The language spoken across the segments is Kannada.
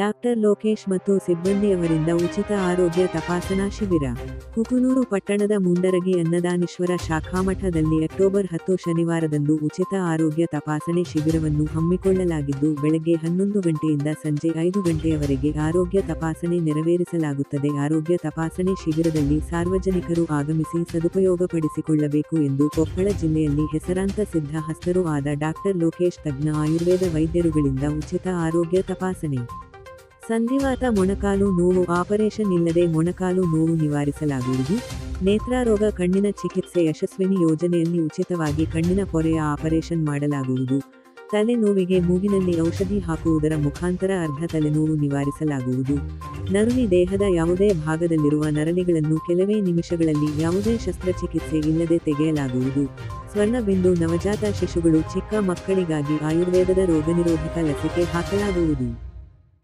ಡಾಕ್ಟರ್ ಲೋಕೇಶ್ ಮತ್ತು ಸಿಬ್ಬಂದಿಯವರಿಂದ ಉಚಿತ ಆರೋಗ್ಯ ತಪಾಸಣಾ ಶಿಬಿರ. ಕುಕನೂರು ಪಟ್ಟಣದ ಮುಂಡರಗಿ ಅನ್ನದಾನೀಶ್ವರ ಶಾಖಾಮಠದಲ್ಲಿ ಅಕ್ಟೋಬರ್ ಹತ್ತು ಶನಿವಾರದಂದು ಉಚಿತ ಆರೋಗ್ಯ ತಪಾಸಣೆ ಶಿಬಿರವನ್ನು ಹಮ್ಮಿಕೊಳ್ಳಲಾಗಿದ್ದು, ಬೆಳಗ್ಗೆ ಹನ್ನೊಂದು ಗಂಟೆಯಿಂದ ಸಂಜೆ ಐದು ಗಂಟೆಯವರೆಗೆ ಆರೋಗ್ಯ ತಪಾಸಣೆ ನೆರವೇರಿಸಲಾಗುತ್ತದೆ. ಆರೋಗ್ಯ ತಪಾಸಣೆ ಶಿಬಿರದಲ್ಲಿ ಸಾರ್ವಜನಿಕರು ಆಗಮಿಸಿ ಸದುಪಯೋಗಪಡಿಸಿಕೊಳ್ಳಬೇಕು ಎಂದು ಕೊಪ್ಪಳ ಜಿಲ್ಲೆಯಲ್ಲಿ ಹೆಸರಾಂತ ಸಿದ್ಧ ಹಸ್ತರೂ ಆದ ಡಾಕ್ಟರ್ ಲೋಕೇಶ್ ತಜ್ಞ ಆಯುರ್ವೇದ ವೈದ್ಯರುಗಳಿಂದ ಉಚಿತ ಆರೋಗ್ಯ ತಪಾಸಣೆ. ಸಂಧಿವಾತ ಮೊಣಕಾಲು ನೋವು ಆಪರೇಷನ್ ಇಲ್ಲದೆ ಮೊಣಕಾಲು ನೋವು ನಿವಾರಿಸಲಾಗುವುದು. ನೇತ್ರಾರೋಗ ಕಣ್ಣಿನ ಚಿಕಿತ್ಸೆ ಯಶಸ್ವಿನಿ ಯೋಜನೆಯಲ್ಲಿ ಉಚಿತವಾಗಿ ಕಣ್ಣಿನ ಪೊರೆಯ ಆಪರೇಷನ್ ಮಾಡಲಾಗುವುದು. ತಲೆನೋವಿಗೆ ಮೂಗಿನಲ್ಲಿ ಔಷಧಿ ಹಾಕುವುದರ ಮುಖಾಂತರ ಅರ್ಧ ತಲೆನೋವು ನಿವಾರಿಸಲಾಗುವುದು. ನರುವಿ ದೇಹದ ಯಾವುದೇ ಭಾಗದಲ್ಲಿರುವ ನರಳಿಗಳನ್ನು ಕೆಲವೇ ನಿಮಿಷಗಳಲ್ಲಿ ಯಾವುದೇ ಶಸ್ತ್ರಚಿಕಿತ್ಸೆ ಇಲ್ಲದೆ ತೆಗೆಯಲಾಗುವುದು. ಸ್ವರ್ಣಬಿಂದು ನವಜಾತ ಶಿಶುಗಳು ಚಿಕ್ಕ ಮಕ್ಕಳಿಗಾಗಿ ಆಯುರ್ವೇದದ ರೋಗನಿರೋಧಕ ಲಸಿಕೆ ಹಾಕಲಾಗುವುದು.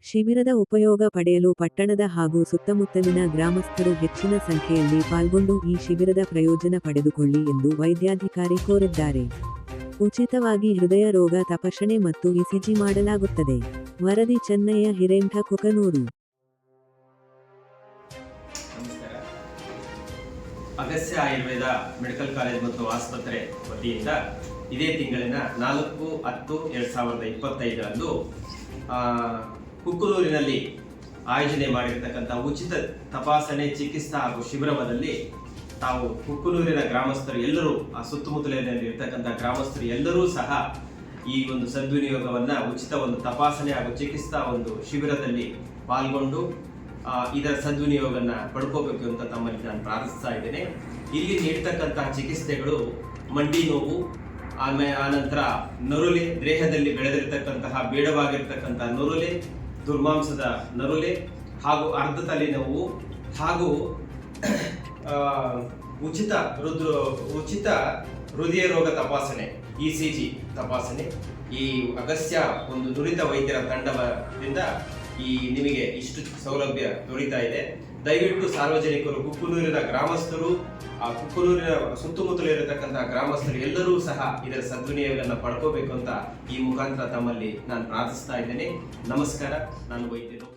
ಶಿಬಿರದ ಉಪಯೋಗ ಪಡೆಯಲು ಪಟ್ಟಣದ ಹಾಗೂ ಸುತ್ತಮುತ್ತಲಿನ ಗ್ರಾಮಸ್ಥರು ಹೆಚ್ಚಿನ ಸಂಖ್ಯೆಯಲ್ಲಿ ಪಾಲ್ಗೊಂಡು ಈ ಶಿಬಿರದ ಪ್ರಯೋಜನ ಪಡೆದುಕೊಳ್ಳಿ ಎಂದು ವೈದ್ಯಾಧಿಕಾರಿ ಕೋರಿದ್ದಾರೆ. ಉಚಿತವಾಗಿ ಹೃದಯ ರೋಗ ತಪಾಸಣೆ ಮತ್ತು ಇಸಿಜಿ ಮಾಡಲಾಗುತ್ತದೆ. ವರದಿ ಚೆನ್ನಯ್ಯ ಹಿರೇಂಠ ಕುಕನೂರು. ಅಗಸ್ಯ ಆಯುರ್ವೇದ ಮೆಡಿಕಲ್ ಕಾಲೇಜ್ ಮತ್ತು ಆಸ್ಪತ್ರೆ ವತಿಯಿಂದ ಇದೇ ತಿಂಗಳಿನ ನಾಲ್ಕು ಹತ್ತು ಎರಡು ಸಾವಿರದ ಇಪ್ಪತ್ತೈದರಂದು ಕುಕ್ಕನೂರಿನಲ್ಲಿ ಆಯೋಜನೆ ಮಾಡಿರ್ತಕ್ಕಂಥ ಉಚಿತ ತಪಾಸಣೆ, ಚಿಕಿತ್ಸಾ ಹಾಗೂ ಶಿಬಿರದಲ್ಲಿ ತಾವು ಕುಕ್ಕನೂರಿನ ಗ್ರಾಮಸ್ಥರು ಎಲ್ಲರೂ, ಆ ಸುತ್ತಮುತ್ತಲಿನಲ್ಲಿ ಇರ್ತಕ್ಕಂಥ ಗ್ರಾಮಸ್ಥರು ಎಲ್ಲರೂ ಸಹ ಈ ಒಂದು ಸದ್ವಿನಿಯೋಗವನ್ನ, ಉಚಿತ ಒಂದು ತಪಾಸಣೆ ಹಾಗೂ ಚಿಕಿತ್ಸಾ ಒಂದು ಶಿಬಿರದಲ್ಲಿ ಪಾಲ್ಗೊಂಡು ಇದರ ಸದ್ವಿನಿಯೋಗನ ಪಡ್ಕೋಬೇಕು ಅಂತ ತಮ್ಮಲ್ಲಿ ನಾನು ಪ್ರಾರ್ಥಿಸ್ತಾ ಇದ್ದೇನೆ. ಇಲ್ಲಿ ನೀಡ್ತಕ್ಕಂತಹ ಚಿಕಿತ್ಸೆಗಳು ಮಂಡಿ ನೋವು ಆಮೇಲೆ ಆನಂತರ ನೊರುಲೆ ದೇಹದಲ್ಲಿ ಬೆಳೆದಿರ್ತಕ್ಕಂತಹ ಬೇಡವಾಗಿರ್ತಕ್ಕಂತಹ ನರುಲೆ ದುರ್ಮಾಂಸದ ನರುಲೆ ಹಾಗೂ ಅರ್ಧ ತಲೆನೋವು ಹಾಗೂ ಉಚಿತ ಹೃದ್ರ ಉಚಿತ ಹೃದಯ ರೋಗ ತಪಾಸಣೆ ಇ ಸಿ ಜಿ ತಪಾಸಣೆ. ಈ ಅಗಸ್ಯ ಒಂದು ನುರಿತ ವೈದ್ಯರ ತಂಡದಿಂದ ಈ ನಿಮಗೆ ಇಷ್ಟು ಸೌಲಭ್ಯ ದೊರೀತಾ ಇದೆ. ದಯವಿಟ್ಟು ಸಾರ್ವಜನಿಕರು, ಕುಕ್ಕನೂರಿನ ಗ್ರಾಮಸ್ಥರು, ಆ ಕುಕ್ಕನೂರಿನ ಸುತ್ತಮುತ್ತಲು ಇರತಕ್ಕಂತಹ ಗ್ರಾಮಸ್ಥರು ಎಲ್ಲರೂ ಸಹ ಇದರ ಸದ್ವಿನಿಯೋಗವನ್ನು ಪಡ್ಕೋಬೇಕು ಅಂತ ಈ ಮುಖಾಂತರ ತಮ್ಮಲ್ಲಿ ನಾನು ಪ್ರಾರ್ಥಿಸ್ತಾ ಇದ್ದೇನೆ. ನಮಸ್ಕಾರ. ನಾನು ವೈದ್ಯರು